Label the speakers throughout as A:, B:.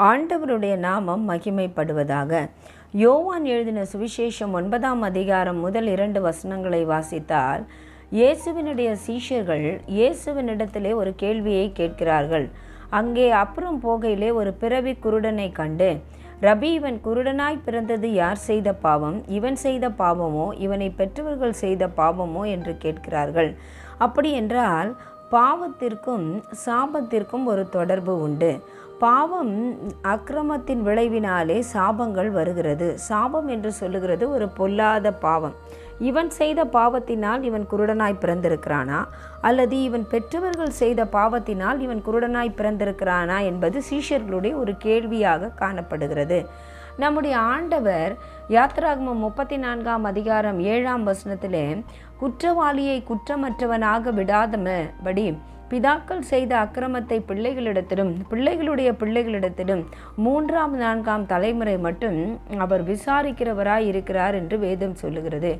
A: ஆண்டவருடைய நாமம் மகிமைப்படுவதாக. யோவான் எழுதின சுவிசேஷம் ஒன்பதாம் அதிகாரம் முதல் இரண்டு வசனங்களை வாசித்தால் இயேசுவினுடைய சீஷர்கள் இயேசுவினிடத்திலே ஒரு கேள்வியை கேட்கிறார்கள். அங்கே அப்புறம் போகையிலே ஒரு பிறவி குருடனை கண்டு ரபி இவன் குருடனாய் பிறந்தது யார் செய்த பாவம்? இவன் செய்த பாவமோ? இவனை பெற்றவர்கள் செய்த பாவமோ? என்று கேட்கிறார்கள். அப்படி என்றால் பாவத்திற்கும் சாபத்திற்கும் ஒரு தொடர்பு உண்டு. பாவம் அக்கிரமத்தின் விளைவினாலே சாபங்கள் வருகிறது. சாபம் என்று சொல்லுகிறது ஒரு பொல்லாத பாவம். இவன் செய்த பாவத்தினால் இவன் குருடனாய் பிறந்திருக்கிறானா? அல்லது இவன் பெற்றவர்கள் செய்த பாவத்தினால் இவன் குருடனாய் பிறந்திருக்கிறானா என்பது சீஷர்களுடைய ஒரு கேள்வியாக காணப்படுகிறது. நம்முடைய ஆண்டவர் யாத்ராகமம் முப்பத்தி நான்காம் அதிகாரம் ஏழாம் வசனத்திலே குற்றவாளியை குற்றமற்றவனாக விடாதபடி பிதாக்கள் செய்த அக்கிரமத்தை பிள்ளைகளிடத்திலும் பிள்ளைகளுடைய பிள்ளைகளிடத்திலும் மூன்றாம் நான்காம் தலைமுறை மட்டும் அவர் விசாரிக்கிறவராய் இருக்கிறார் என்று வேதம் சொல்லுகிறது.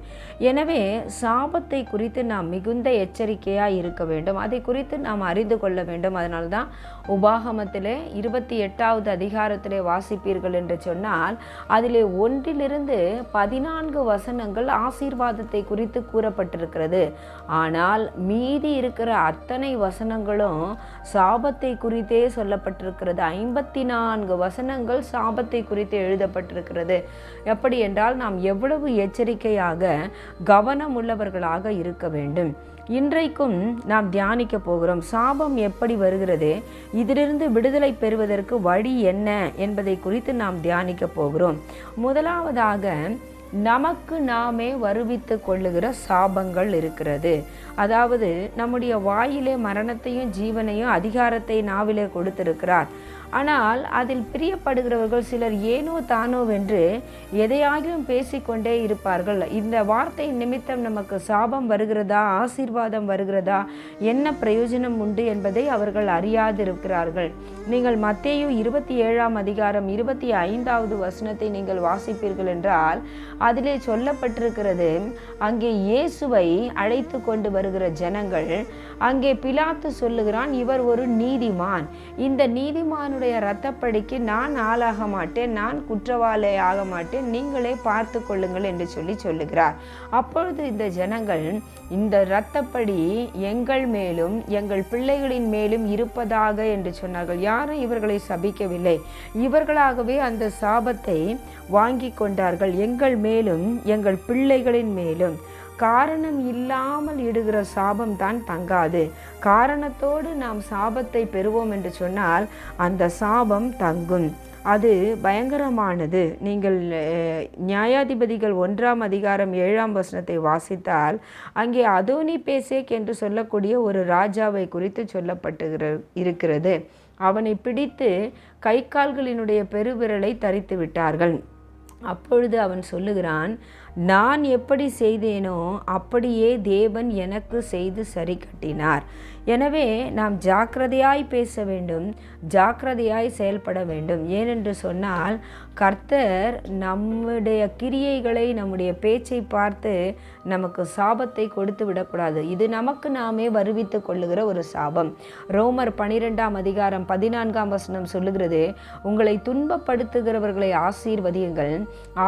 A: எனவே சாபத்தை குறித்து நாம் மிகுந்த எச்சரிக்கையாக இருக்க வேண்டும். அதை குறித்து நாம் அறிந்து கொள்ள வேண்டும். அதனால்தான் உபாகமத்திலே இருபத்தி எட்டாவது அதிகாரத்திலே வாசிப்பீர்கள் என்று சொன்னால் அதிலே ஒன்றிலிருந்து பதினான்கு வசனங்கள் ஆசீர்வாதத்தை குறித்து கூறப்பட்டிருக்கிறது. ஆனால் மீதி இருக்கிற அத்தனை வசனங்களும் சாபத்தை குறித்தே சொல்லப்பட்டிருக்கிறது. ஐம்பத்தி நான்கு வசனங்கள் சாபத்தை குறித்து எழுதப்பட்டிருக்கிறது. எப்படி என்றால் நாம் எவ்வளவு எச்சரிக்கையாக கவனம் உள்ளவர்களாக இருக்க வேண்டும். இன்றைக்கும் நாம் தியானிக்க போகிறோம். சாபம் எப்படி வருகிறது? இதிலிருந்து விடுதலை பெறுவதற்கு வழி என்ன என்பதை குறித்து நாம் தியானிக்க போகிறோம். முதலாவதாக நமக்கு நாமே வருவித்து கொள்ளுகிற சாபங்கள் இருக்கிறது. அதாவது நம்முடைய வாயிலே மரணத்தையும் ஜீவனையும் அதிகாரத்தை நாவிலே கொடுத்திருக்கிறார். ஆனால் அதில் பிரியப்படுகிறவர்கள் சிலர் ஏனோ தானோ வென்று எதையாகிலும் பேசிக்கொண்டே இருப்பார்கள். இந்த வார்த்தை நிமித்தம் நமக்கு சாபம் வருகிறதா ஆசீர்வாதம் வருகிறதா என்ன பிரயோஜனம் உண்டு என்பதை அவர்கள் அறியாதிருக்கிறார்கள். நீங்கள் மத்தேயு இருபத்தி ஏழாம் அதிகாரம் இருபத்தி ஐந்தாவது வசனத்தை நீங்கள் வாசிப்பீர்கள் என்றால் அதிலே சொல்லப்பட்டிருக்கிறது அங்கே இயேசுவை அழைத்து கொண்டு வருகிற ஜனங்கள் அங்கே பிலாத்து சொல்லுகிறான் இவர் ஒரு நீதிமான். இந்த நீதிமானுடைய ரத்தப்படிக்கு நான் ஆளாக மாட்டேன் நான் குற்றவாளி ஆக மாட்டேன் நீங்களே பார்த்து கொள்ளுங்கள் என்று சொல்லி சொல்லுகிறார். அப்பொழுது இந்த ஜனங்கள் இந்த இரத்தப்படி எங்கள் மேலும் எங்கள் பிள்ளைகளின் மேலும் இருப்பதாக என்று சொன்னார்கள். யாரும் இவர்களை சபிக்கவில்லை. இவர்களாகவே அந்த சாபத்தை வாங்கி கொண்டார்கள். எங்கள் மேலும் எங்கள் பிள்ளைகளின் மேலும். காரணம் இல்லாமல் இடுகிற சாபம் தான் தங்காது. காரணத்தோடு நாம் சாபத்தை பெறுவோம் என்று சொன்னால் அந்த சாபம் தங்கும். அது பயங்கரமானது. நீங்கள் நியாயாதிபதிகள் ஒன்றாம் அதிகாரம் ஏழாம் வசனத்தை வாசித்தால் அங்கே அதோனி பேசேக் என்று சொல்லக்கூடிய ஒரு ராஜாவை குறித்து சொல்லப்பட்டுகிற இருக்கிறது. அவனை பிடித்து கை கால்களினுடைய பெருவிரலை தரித்து விட்டார்கள். அப்பொழுது அவன் சொல்லுகிறான் நான் எப்படி செய்தேனோ அப்படியே தேவன் எனக்கு செய்து சரி கட்டினார். எனவே நாம் ஜாக்கிரதையாய் பேச வேண்டும் ஜாக்கிரதையாய் செயல்பட வேண்டும். ஏனென்று சொன்னால் கர்த்தர் நம்முடைய கிரியைகளை நம்முடைய பேச்சை பார்த்து நமக்கு சாபத்தை கொடுத்து விடக்கூடாது. இது நமக்கு நாமே வருவித்து கொள்ளுகிற ஒரு சாபம். ரோமர் பனிரெண்டாம் அதிகாரம் பதினான்காம் வசனம் சொல்லுகிறது உங்களை துன்பப்படுத்துகிறவர்களை ஆசீர்வதியுங்கள்.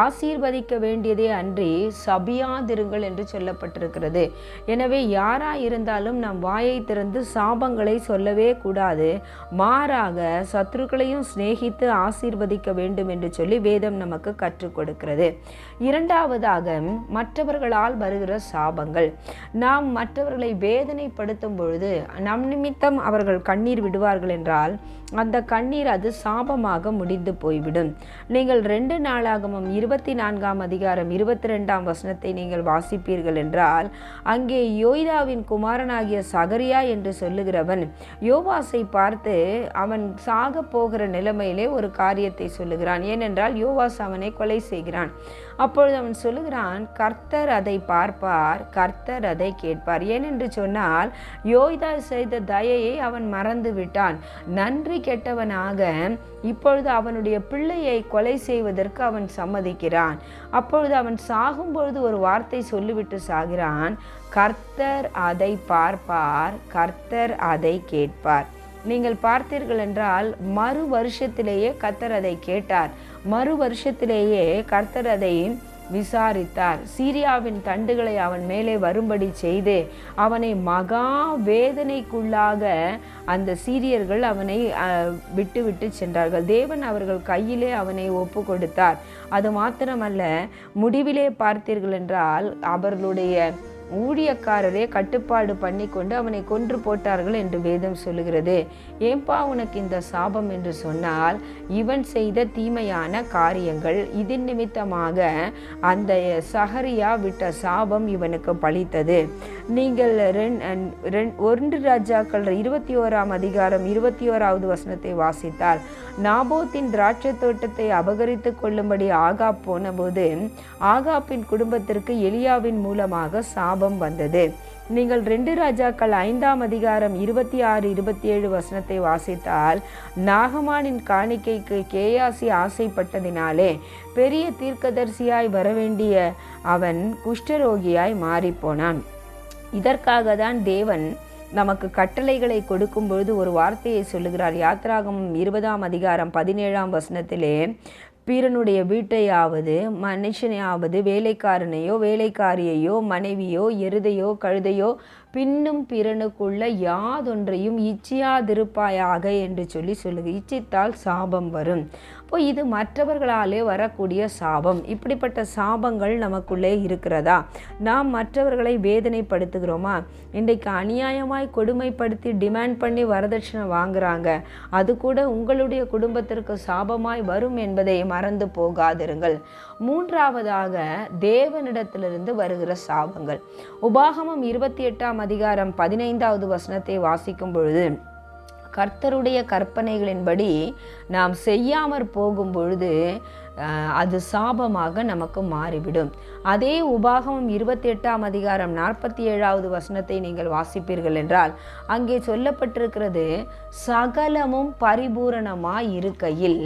A: ஆசீர்வதிக்க வேண்டியதே அன்றி சபியாதிருங்கள் என்று சொல்லப்பட்டிருக்கிறது. எனவே யாராக இருந்தாலும் நம் வாயை திறந்து சாபங்களை சொல்லவே கூடாது. மாறாக சத்துருக்களையும் சிநேகித்து ஆசீர்வதிக்க வேண்டும் என்று சொல்லி வேதம் நமக்கு கற்றுக் கொடுக்கிறது. இரண்டாவதாக மற்றவர்களால் வருகிற சாபங்கள். நாம் மற்றவர்களை வேதனைப்படுத்தும் பொழுது நம் நிமித்தம் அவர்கள் கண்ணீர் விடுவார்கள் என்றால் அந்த கண்ணீர் அது சாபமாக முடிந்து போய்விடும். நீங்கள் ரெண்டு நாளாகவும் இருபத்தி நான்காம் அதிகாரம் இருபத்தி ரெண்டாம் வசனத்தை நீங்கள் வாசிப்பீர்கள் என்றால் அங்கே யோய்தாவின் குமாரனாகிய சகரியா என்று சொல்லுகிறவன் யோவாசை பார்த்து அவன் சாக போகிற நிலைமையிலே ஒரு காரியத்தை சொல்லுகிறான். ஏனென்றால் யோவாஸ் அவனை கொலை செய்கிறான். அப்பொழுது அவன் சொல்லுகிறான் கர்த்தர் அதை பார்ப்பார் கர்த்தர் அதை கேட்பார். ஏனென்று சொன்னால் யோய்தா செய்த தயையை அவன் மறந்து விட்டான் நன்றி கெட்டவனாக இப்பொழுது அவனுடைய பிள்ளையை கொலை செய்வதற்கு அவன் சம்மதிக்கிறான். அப்பொழுது அவன் சாகும்பொழுது ஒரு வார்த்தை சொல்லிவிட்டு சாகிறான். கர்த்தர் அதை பார்ப்பார் கர்த்தர் அதை கேட்பார். நீங்கள் பார்த்தீர்கள் என்றால் மறு வருஷத்திலேயே கர்த்தர் அதை கேட்டார். மறு வருஷத்திலேயே கர்த்தர் அதை விசாரித்தார். சீரியாவின் தண்டுகளை அவன் மேலே வரும்படி செய்து அவனை மகா வேதனைக்குள்ளாக அந்த சீரியர்கள் அவனை விட்டு விட்டு சென்றார்கள். தேவன் அவர்கள் கையிலே அவனை ஒப்பு கொடுத்தார். அது மாத்திரமல்ல முடிவிலே பார்த்தீர்கள் என்றால் அவர்களுடைய ஊழியக்காரரே கட்டுப்பாடு பண்ணி கொண்டு அவனை கொன்று போட்டார்கள் என்று வேதம் சொல்லுகிறது. ஏன்பா உனக்கு இந்த சாபம் என்று சொன்னால் இவன் செய்த தீமையான காரியங்கள் இதன் நிமித்தமாக அந்த சஹரியா விட்ட சாபம் இவனுக்கு பழித்தது. நீங்கள் ரெண் ரெண் ஒன்று ராஜாக்கள் இருபத்தி ஓராம் அதிகாரம் இருபத்தி ஓராவது வசனத்தை வாசித்தால் நாபோத்தின் திராட்சை தோட்டத்தை அபகரித்து கொள்ளும்படி ஆகாப் போனபோது ஆகாப்பின் குடும்பத்திற்கு எலியாவின் மூலமாக சாபம் வந்தது. நீங்கள் ரெண்டு ராஜாக்கள் ஐந்தாம் அதிகாரம் இருபத்தி ஆறு இருபத்தி ஏழு வசனத்தை வாசித்தால் நாகமானின் காணிக்கைக்கு கேயாசி ஆசைப்பட்டதினாலே பெரிய தீர்க்கதரிசியாய் வரவேண்டிய அவன் குஷ்டரோகியாய் மாறிப்போனான். இதற்காக தான் தேவன் நமக்கு கட்டளைகளை கொடுக்கும் பொழுது ஒரு வார்த்தையை சொல்லுகிறார். யாத்ராகமம் இருபதாம் அதிகாரம் பதினேழாம் வசனத்திலே பிறனுடைய வீட்டையாவது மனுஷனையாவது வேலைக்காரனையோ வேலைக்காரியையோ மனைவியோ எருதையோ கழுதையோ பின்னும் பிறனுக்குள்ள யாதொன்றையும் இச்சியாதிருப்பாயாக என்று சொல்லி சொல்லுது. இச்சித்தால் சாபம் வரும். இப்போ இது மற்றவர்களாலே வரக்கூடிய சாபம். இப்படிப்பட்ட சாபங்கள் நமக்குள்ளே இருக்கிறதா? நாம் மற்றவர்களை வேதனைப்படுத்துகிறோமா? இன்றைக்கு அநியாயமாய் கொடுமைப்படுத்தி டிமாண்ட் பண்ணி வரதட்சணை வாங்குறாங்க. அது கூட உங்களுடைய குடும்பத்திற்கு சாபமாய் வரும் என்பதை மறந்து போகாதிருங்கள். மூன்றாவதாக தேவனிடத்திலிருந்து வருகிற சாபங்கள். உபாகமம் இருபத்தி எட்டாம் அதிகாரம் பதினைந்தாவது வசனத்தை வாசிக்கும் பொழுது கர்த்தருடைய கற்பனைகளின்படி நாம் செய்யாமற் போகும் பொழுது அது சாபமாக நமக்கு மாறிவிடும். அதே உபாகமம் இருபத்தி எட்டாம் அதிகாரம் நாற்பத்தி ஏழாவது வசனத்தை நீங்கள் வாசிப்பீர்கள் என்றால் அங்கே சொல்லப்பட்டிருக்கிறது சகலமும் பரிபூரணமாய் இருக்கையில்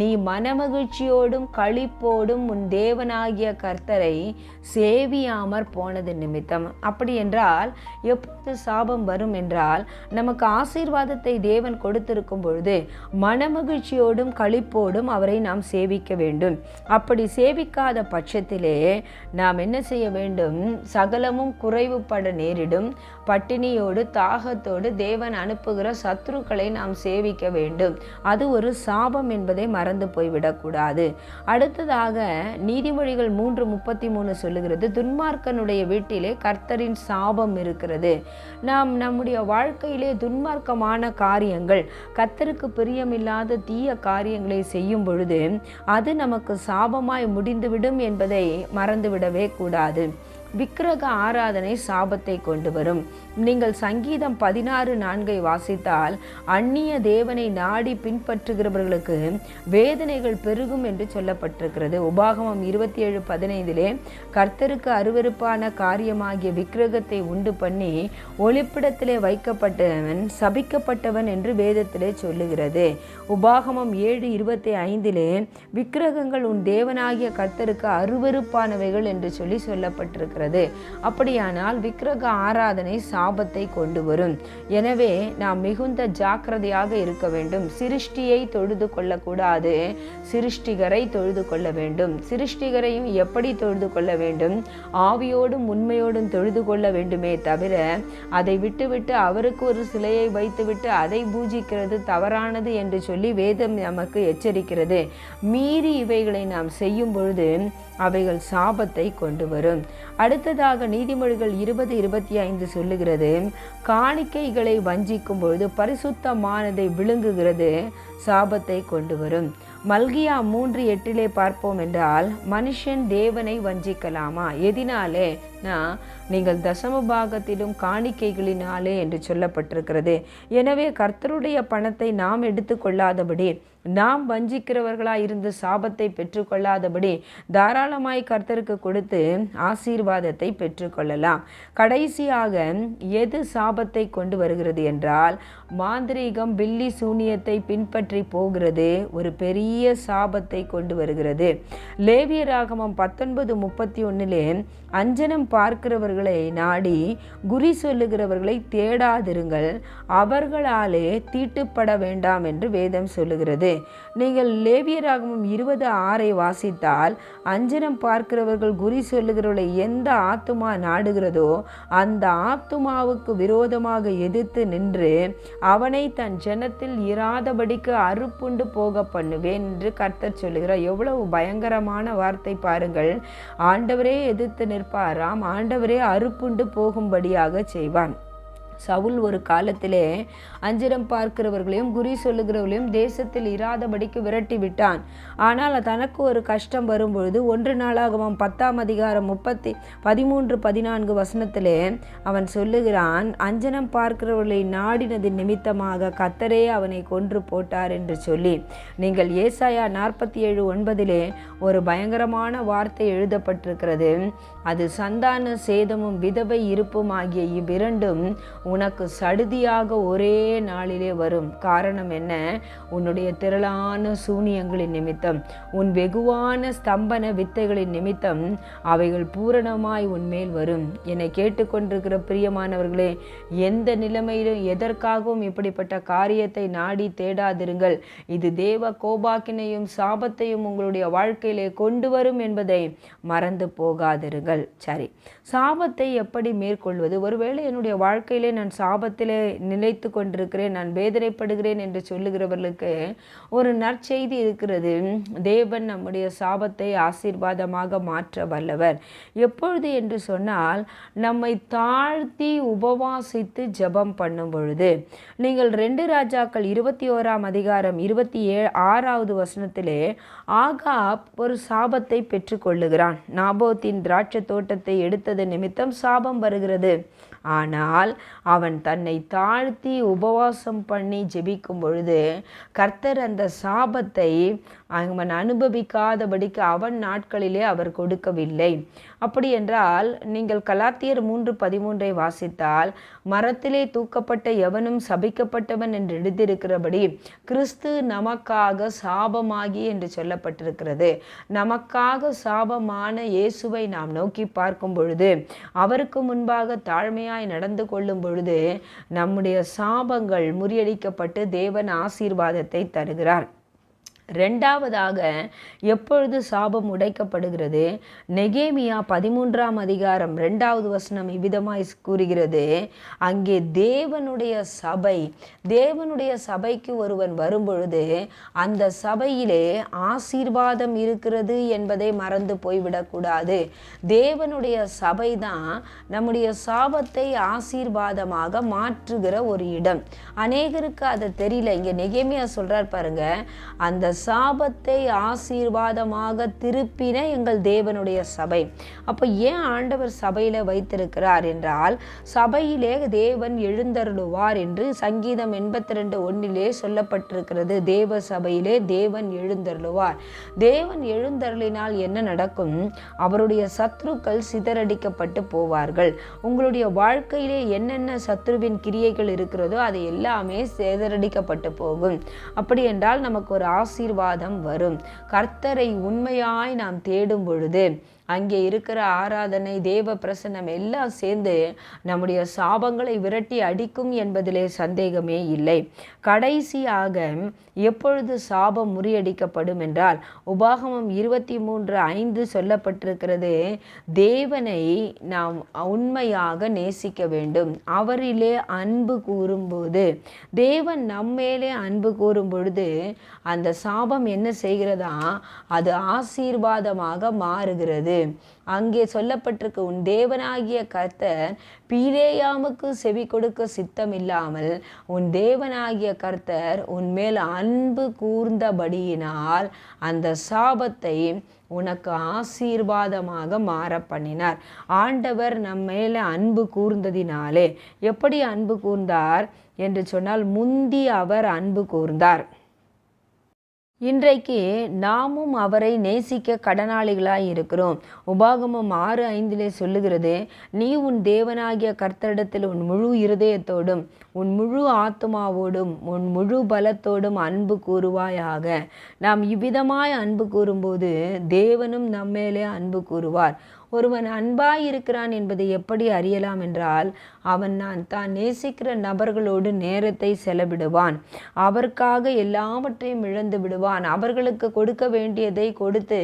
A: நீ மனமகிழ்ச்சியோடும் களிப்போடும் உன் தேவனாகிய கர்த்தரை சேவியாமற் போனது நிமித்தம். அப்படி என்றால் எப்போது சாபம் வரும் என்றால் நமக்கு ஆசீர்வாதத்தை தேவன் கொடுத்திருக்கும் பொழுது மனமகிழ்ச்சியோடும் களிப்போடும் அவரை நாம் சேவிக்க வேண்டும். அப்படி சேவிக்காத பட்சத்திலே நாம் என்ன செய்ய வேண்டும்? சகலமும் குறைவுபட நேரிடும். பட்டினியோடு தாகத்தோடு தேவன் அனுப்புகிற சத்துருக்களை நாம் சேவிக்க வேண்டும். அது ஒரு சாபம் என்பதை மறந்து போய்விடக்கூடாது. அடுத்ததாக நீதிமொழிகள் மூன்று முப்பத்தி மூணு சொல்லுகிறது துன்மார்க்கனுடைய வீட்டிலே கர்த்தரின் சாபம் இருக்கிறது. நாம் நம்முடைய வாழ்க்கையிலே துன்மார்க்கமான காரியங்கள் கர்த்தருக்கு பிரியமில்லாத தீய காரியங்களை செய்யும் பொழுது அது நமக்கு சாபமாய் முடிந்துவிடும் என்பதை மறந்துவிடவே கூடாது. விக்கிரக ஆராதனை சாபத்தை கொண்டு வரும். நீங்கள் சங்கீதம் பதினாறு நான்கை வாசித்தால் அந்நிய தேவனை நாடி பின்பற்றுகிறவர்களுக்கு வேதனைகள் பெருகும் என்று சொல்லப்பட்டிருக்கிறது. உபாகமம் இருபத்தி ஏழு பதினைந்திலே கர்த்தருக்கு அருவருப்பான காரியமாகிய விக்கிரகத்தை உண்டு பண்ணி ஒளிப்பிடத்திலே வைக்கப்பட்டவன் சபிக்கப்பட்டவன் என்று வேதத்திலே சொல்லுகிறது. உபாகமம் ஏழு இருபத்தி ஐந்திலே விக்கிரகங்கள் உன் தேவனாகிய கர்த்தருக்கு அருவருப்பானவைகள் என்று சொல்லி சொல்லப்பட்டிருக்கிறது. அப்படியானால் விக்கிரக ஆராதனை சாபத்தை கொண்டு வரும். எனவே நாம் மிகுந்த ஜாக்கிரதையாக இருக்க வேண்டும். சிருஷ்டியை தொழுது கொள்ளக்கூடாது. சிருஷ்டிகரை தொழுது கொள்ள வேண்டும். சிருஷ்டிகரையும் எப்படி தொழுது கொள்ள வேண்டும்? ஆவியோடும் உண்மையோடும் தொழுது கொள்ள வேண்டுமே தவிர அதை விட்டுவிட்டு அவருக்கு ஒரு சிலையை வைத்துவிட்டு அதை பூஜிக்கிறது தவறானது என்று சொல்லி வேதம் நமக்கு எச்சரிக்கிறது. மீறி இவைகளை நாம் செய்யும் பொழுது அவைகள் சாபத்தை கொண்டு வரும். அடுத்ததாக நீதிமொழிகள் இருபது இருபத்தி ஐந்து சொல்லுகிறது காணிக்கைகளை வஞ்சிக்கும் பொழுது பரிசுத்தமானதை விழுங்குகிறது சாபத்தை கொண்டு வரும். மல்கியா மூன்று எட்டிலே பார்ப்போம் என்றால் மனுஷன் தேவனை வஞ்சிக்கலாமா? எதினாலே நீங்கள் தசம பாகத்திலும் காணிக்கைகளினாலே என்று சொல்லப்பட்டிருக்கிறது. எனவே கர்த்தருடைய பணத்தை நாம் எடுத்துக்கொள்ளாதபடி நாம் வஞ்சிக்கிறவர்களாக இருந்து சாபத்தை பெற்றுக்கொள்ளாதபடி தாராளமாய் கர்த்தருக்கு கொடுத்து ஆசீர்வாதத்தை பெற்றுக்கொள்ளலாம் கடைசியாக எது சாபத்தை கொண்டு வருகிறது என்றால் மாந்திரீகம் பில்லி சூனியத்தை பின்பற்றி போகிறது ஒரு பெரிய சாபத்தை கொண்டு வருகிறது. லேவியராகமம் பத்தொன்பது முப்பத்தி ஒன்றிலே அஞ்சனம் பார்க்கிறவர்களை நாடி குறி சொல்லுகிறவர்களை தேடாதிருங்கள். அவர்களாலே தீட்டுப்பட வேண்டாம் என்று வேதம் சொல்லுகிறது. நீங்கள் லேவியராகவும் இருபது ஆறை வாசித்தால் அஞ்சனம் பார்க்கிறவர்கள் குறி சொல்லுகிறவர்களை எந்த ஆத்துமா நாடுகிறதோ அந்த ஆத்துமாவுக்கு விரோதமாக எதிர்த்து நின்று அவனை தன் ஜனத்தில் இராதபடிக்கு அறுப்புண்டு போக பண்ணுவேன் என்று கர்த்தர் சொல்லுகிறார். எவ்வளவு பயங்கரமான வார்த்தை பாருங்கள். ஆண்டவரே எதிர்த்து நிற்பாராம் ஆண்டவரே அறுப்புண்டு போகும்படியாக செய்வான். சவுல் ஒரு காலத்திலே அஞ்சிரம் பார்க்கிறவர்களையும் குறி சொல்லுகிறவர்களையும் தேசத்தில் இராதபடிக்கு விரட்டி விட்டான். ஆனால் தனக்கு ஒரு கஷ்டம் வரும்பொழுது ஒன்று நாளாகவும் பத்தாம் அதிகாரம் முப்பத்தி பதிமூன்று பதினான்கு வசனத்திலே அவன் சொல்லுகிறான் அஞ்சனம் பார்க்கிறவர்களை நாடினது நிமித்தமாக கத்தரே அவனை கொன்று போட்டார் என்று சொல்லி. நீங்கள் ஏசாயா நாற்பத்தி ஏழு ஒன்பதிலே ஒரு பயங்கரமான வார்த்தை எழுதப்பட்டிருக்கிறது. அது சந்தான சேதமும் விதவை இருப்பும் ஆகிய இவ்விரண்டும் உனக்கு சடுதியாக ஒரே நாளிலே வரும். காரணம் என்ன? உன்னுடைய திரளான சூனியங்களின் நிமித்தம். உன் வெகுவான ஸ்தம்பன வித்தைகளின் நிமித்தம் அவைகள் பூரணமாய் உன்மேல் வரும். என்னை கேட்டுக்கொண்டிருக்கிற பிரியமானவர்களே எந்த நிலைமையிலும் எதற்காகவும் இப்படிப்பட்ட காரியத்தை நாடி தேடாதிருங்கள். இது தேவ கோபாக்கினையும் சாபத்தையும் உங்களுடைய வாழ்க்கையிலே கொண்டு வரும் என்பதை மறந்து போகாதிருங்கள். சரி சாபத்தை எப்படி மேற்கொள்வது? ஒருவேளை என்னுடைய வாழ்க்கையிலே நான் சாபத்திலே நிலைத்து கொண்டிருக்கிறேன் நான் வேதனைப்படுகிறேன் என்று சொல்லுகிறவர்களுக்கு ஒரு நற்செய்தி இருக்கிறது. தேவன் நம்முடைய சாபத்தை ஆசீர்வாதமாக மாற்ற வல்லவர். எப்பொழுது என்று சொன்னால் நம்மை தாழ்த்தி உபவாசித்து ஜெபம் பண்ணும் பொழுது. நீங்கள் ரெண்டு ராஜாக்கள் இருபத்தி ஓராம் அதிகாரம் இருபத்தி ஏ ஆறாவது வசனத்திலே ஆகாப் ஒரு சாபத்தை பெற்றுக்கொள்ளுகிறான் நாபோத்தின் திராட்சை தோட்டத்தை எடுத்தது நிமித்தம் சாபம் வருகிறது. ஆனால் அவன் தன்னை தாழ்த்தி உபவாசம் பண்ணி ஜெபிக்கும் பொழுது கர்த்தர் அந்த சாபத்தை அவன் அனுபவிக்காதபடிக்கு அவன் நாட்களிலே அவர் கொடுக்கவில்லை. அப்படி என்றால் நீங்கள் கலாத்தியர் மூன்று பதிமூன்றை வாசித்தால் மரத்திலே தூக்கப்பட்ட எவனும் சபிக்கப்பட்டவன் என்று எழுதியிருக்கிறபடி கிறிஸ்து நமக்காக சாபமாகி என்று சொல்லப்பட்டிருக்கிறது. நமக்காக சாபமான இயேசுவை நாம் நோக்கி பார்க்கும் பொழுது அவருக்கு முன்பாக தாழ்மையாய் நடந்து கொள்ளும் பொழுது நம்முடைய சாபங்கள் முறியடிக்கப்பட்டு தேவன் ஆசீர்வாதத்தை தருகிறார். ரெண்டாவதாக எப்பொழுது சாபம் உடைக்கப்படுகிறது? நெகேமியா பதிமூன்றாம் அதிகாரம் ரெண்டாவது வசனம் இவ்விதமாய் கூறுகிறது. அங்கே தேவனுடைய சபை தேவனுடைய சபைக்கு ஒருவன் வரும்பொழுது அந்த சபையிலே ஆசீர்வாதம் இருக்கிறது என்பதை மறந்து போய்விடக்கூடாது. தேவனுடைய சபை தான் நம்முடைய சாபத்தை ஆசீர்வாதமாக மாற்றுகிற ஒரு இடம். அநேகருக்கு அது தெரியல. இங்கே நெகேமியா சொல்றார் பாருங்க அந்த சாபத்தை ஆசீர்வாதமாக திருப்பின எங்கள் தேவனுடைய சபை. அப்போ ஏன் ஆண்டவர் சபையில் வைத்திருக்கிறார் என்றால் சபையிலே தேவன் எழுந்தருளுவார் என்று சங்கீதம் எண்பத்தி ரெண்டு ஒன்றிலே சொல்லப்பட்டிருக்கிறது. தேவ சபையிலே தேவன் எழுந்தருளுவார். தேவன் எழுந்தருளினால் என்ன நடக்கும்? அவருடைய சத்ருக்கள் சிதறடிக்கப்பட்டு போவார்கள். உங்களுடைய வாழ்க்கையிலே என்னென்ன சத்ருவின் கிரியைகள் இருக்கிறதோ அது எல்லாமே சிதறடிக்கப்பட்டு போகும். அப்படி என்றால் நமக்கு ஒரு ஆசீர் ஆசீர்வாதம் வரும். கர்த்தரை உண்மையாய் நாம் தேடும் பொழுது அங்கே இருக்கிற ஆராதனை தேவ பிரசன்னம் எல்லாம் சேர்ந்து நம்முடைய சாபங்களை விரட்டி அடிக்கும் என்பதிலே சந்தேகமே இல்லை. கடைசியாக எப்பொழுது சாபம் முறியடிக்கப்படும் என்றால் உபாகமம் இருபத்தி மூன்று ஐந்து சொல்லப்பட்டிருக்கிறது தேவனை நாம் உண்மையாக நேசிக்க வேண்டும். அவரிலே அன்பு கூறும்போது தேவன் நம்மேலே அன்பு கூறும் பொழுது அந்த சாபம் என்ன செய்கிறதா? அது ஆசீர்வாதமாக மாறுகிறது. அங்கே சொல்லப்பட்டிருக்கு உன் தேவனாகிய கர்த்தர் பீதேயாமுக்கு செவி கொடுக்க சித்தம் இல்லாமல் உன் தேவனாகிய கர்த்தர் உன்மேல் அன்பு கூர்ந்தபடியினால் அந்த சாபத்தை உனக்கு ஆசீர்வாதமாக மாற பண்ணினார். ஆண்டவர் நம்ம மேலே அன்பு கூர்ந்ததினாலே. எப்படி அன்பு கூர்ந்தார்? என்று சொன்னால் முந்தி அவர் அன்பு கூர்ந்தார். இன்றைக்கு நாமும் அவரை நேசிக்க கடனாளிகளாய் இருக்கிறோம். உபாகமம் ஆறு ஐந்திலே சொல்லுகிறது நீ உன் தேவனாகிய கர்த்தரிடத்தில் உன் முழு இருதயத்தோடும் உன் முழு ஆத்மாவோடும் உன் முழு பலத்தோடும் அன்பு கூறுவாயாக. நாம் இவ்விதமாய் அன்பு கூறும்போது தேவனும் நம்மேலே அன்பு கூறுவார். ஒருவன் அன்பாய் இருக்கிறான் என்பதை எப்படி அறியலாம் என்றால் அவன் நான் தான் நேசிக்கிற நபர்களோடு நேரத்தை செலவிடுவான். அவருக்காக எல்லாவற்றையும் இழந்து விடுவான். அவர்களுக்கு கொடுக்க வேண்டியதை கொடுத்து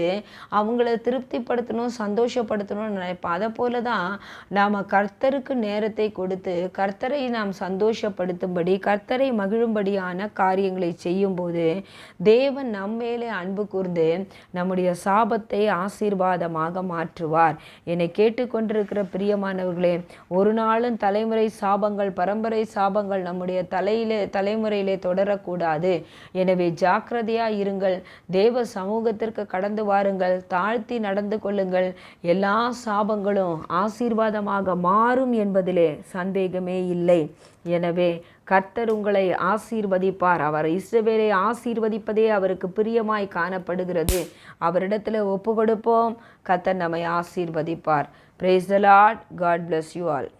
A: அவங்கள திருப்திப்படுத்தணும் சந்தோஷப்படுத்தணும்னு நினைப்பான். அதை போல தான் நாம் கர்த்தருக்கு நேரத்தை கொடுத்து கர்த்தரை நாம் சந்தோஷப்படுத்தும்படி கர்த்தரை மகிழும்படியான காரியங்களை செய்யும்போது தேவன் நம்மேலே அன்பு கூர்ந்து நம்முடைய சாபத்தை ஆசீர்வாதமாக மாற்றுவார். என்னை கேட்டுக்கொண்டிருக்கிற பிரியமானவர்களே ஒரு நாளும் த தலைமுறை சாபங்கள் பரம்பரை சாபங்கள் நம்முடைய தலையிலே தலைமுறையிலே தொடரக்கூடாது. எனவே ஜாக்கிரதையாக இருங்கள். தேவ சமூகத்திற்கு கடந்து வாருங்கள். தாழ்த்தி நடந்து கொள்ளுங்கள். எல்லா சாபங்களும் ஆசீர்வாதமாக மாறும் என்பதிலே சந்தேகமே இல்லை. எனவே கர்த்தர் உங்களை ஆசீர்வதிப்பார். அவர் இஸ்ரவேலை ஆசீர்வதிப்பதே அவருக்கு பிரியமாய் காணப்படுகிறது. அவரிடத்தில் ஒப்பு கொடுப்போம் கர்த்தர் நம்மை ஆசீர்வதிப்பார். Praise the Lord God bless you all